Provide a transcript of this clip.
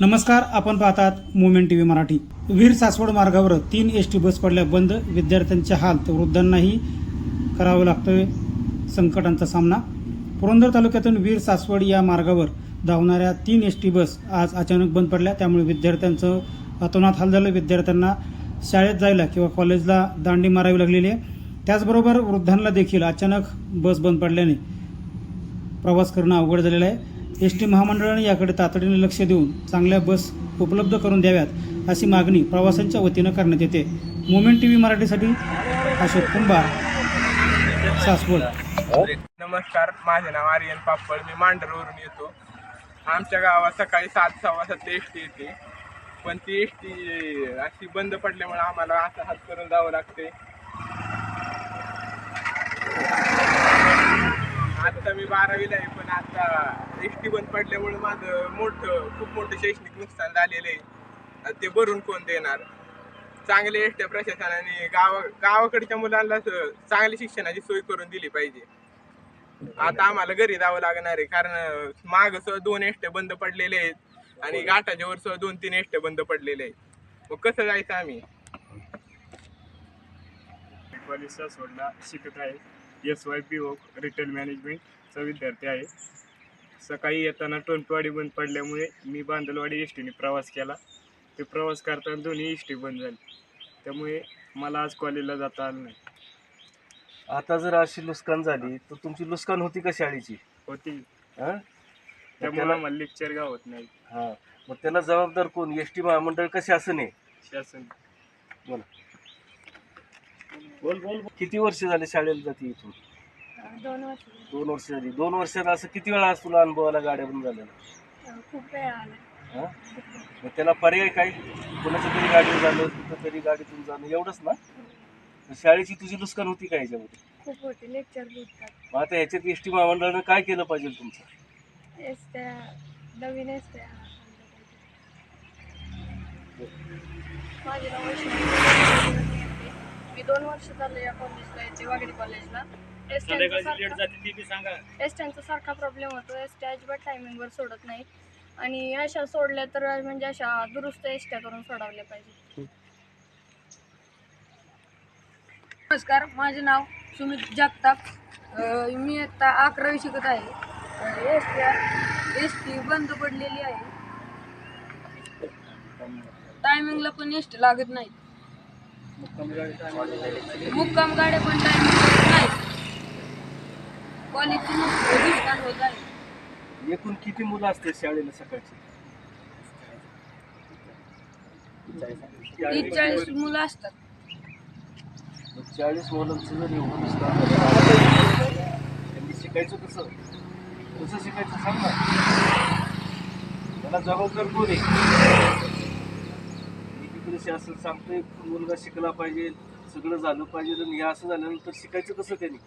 नमस्कार आपण पाहतात movement T V Marathi. Veer Saswad मार्गावर तीन एस टी बस पडल्या बंद. विद्यार्थ्यांचे हाल तर वृद्धांनाही करावं लागतोय संकटांचा सामना. पुरंदर तालुक्यातून वीर सासवड या मार्गावर धावणाऱ्या तीन एस टी बस आज अचानक बंद पडल्या. त्यामुळे विद्यार्थ्यांचं अतोनात हाल झालं. विद्यार्थ्यांना शाळेत जायला किंवा कॉलेजला दांडी मारावी लागलेली आहे. त्याचबरोबर वृद्धांना देखील अचानक बस बंद पडल्याने प्रवास करणं अवघड झालेलं आहे. एस टी महामंडळाने याकडे तातडीने लक्ष देऊन चांगल्या बस उपलब्ध करून द्याव्यात अशी मागणी प्रवाशांच्या वतीनं करण्यात येते. मोमेंट टी व्ही मराठीसाठी अशोक कुंभार सासवड. नमस्कार माझे नाव आर्यन पापड मी मांढरवरून येतो. आमच्या गावात सकाळी सात सव्वा सात एस टी येते. पण ती एस टी अशी बंद पडल्यामुळे आम्हाला असं हात करून जावं लागते आता मी बारावीला आहे पण आता एस टी बंद पडल्यामुळे माझं मोठं खूप मोठं शैक्षणिक नुकसान झालेलं आहे. ते भरून कोण देणार? चांगले एस प्रशासनाने गावा गावाकडच्या मुलांना चांगली शिक्षणाची सोय करून दिली पाहिजे. आता आम्हाला घरी जावं लागणार आहे कारण माग सह दोन एसट्या बंद पडलेले आहेत. आणि घाटाच्या सह दोन तीन एसट्या बंद पडलेले आहेत. मग कसं जायचं आम्ही? कॉलेज सासवडला शिकत आहे. S Y P O retail मॅनेजमेंटचा विद्यार्थी आहे. सकाळी येताना टोनपवाडी बंद पडल्यामुळे मी बांदलवाडी एस टीने प्रवास केला. ते प्रवास करताना दोन्ही एस टी बंद झाली. त्यामुळे मला आज कॉलेजला जाता आलं नाही. आता जर अशी लुस्कान झाली तर तुमची लुस्कान होती का शाळेची? होती. हा? त्यामुळे त्याला- आम्हाला लेक्चर गावत नाही. हा. मग त्याला जबाबदार कोण? एस टी महामंडळ का शासन आहे? शासन. बोला बोल बोल. किती वर्ष झाले शाळेला जाते इथून? दोन वर्ष. दोन वर्ष झाली. दोन वर्षात असं किती वेळा आज तुला अनुभवाला गाड्या बंद झालेल्या खूप वेळ आला. हा? मग त्याला पर्याय काय कोणाच्या तरी गाडीवर झालं कुठं तरी गाडीतून जाणं एवढंच ना? मग शाळेची तुझी नुकसान होती का ह्याच्यामध्ये खूप होते. लेक्चर बुडतात. मग आता ह्याच्यात एस टी महामंडळानं काय केलं पाहिजे तुमचं? एस त्या नवीन एस त्या. माझे नाव वैष्णवी. मी दोन वर्ष झाले या कॉलेजला येते वागडी कॉलेजला एस एस त्यांचा सारखा प्रॉब्लेम होतो एस त्या अजिबात टायमिंगवर सोडत नाही. आणि अशा सोडल्या तर म्हणजे अशा दुरुस्त एसट्या करून सोडवल्या पाहिजे नमस्कार माझे नाव सुमित जगताप. अ, मी आता अकरावी शिकत आहे. एस टी एस टी बंद पडलेली आहे. टायमिंगला पण एस टी लागत नाही. मुक्काम गाड्या पण टायमिंग नाही. होत आहे. एकूण किती मुलं असतात शाळेला सकाळची? तीस चाळीस मुलं असतात. चाळीस मुलांचं जर एवढं त्यांनी शिकायचं कसं? कसं शिकायचं सांग ना. त्याला जबाबदार कोण आहे? एकीकडे शासन सांगतोय मुलगा शिकला पाहिजे सगळं झालं पाहिजे आणि हे असं झाल्यानंतर शिकायचं कसं त्यांनी?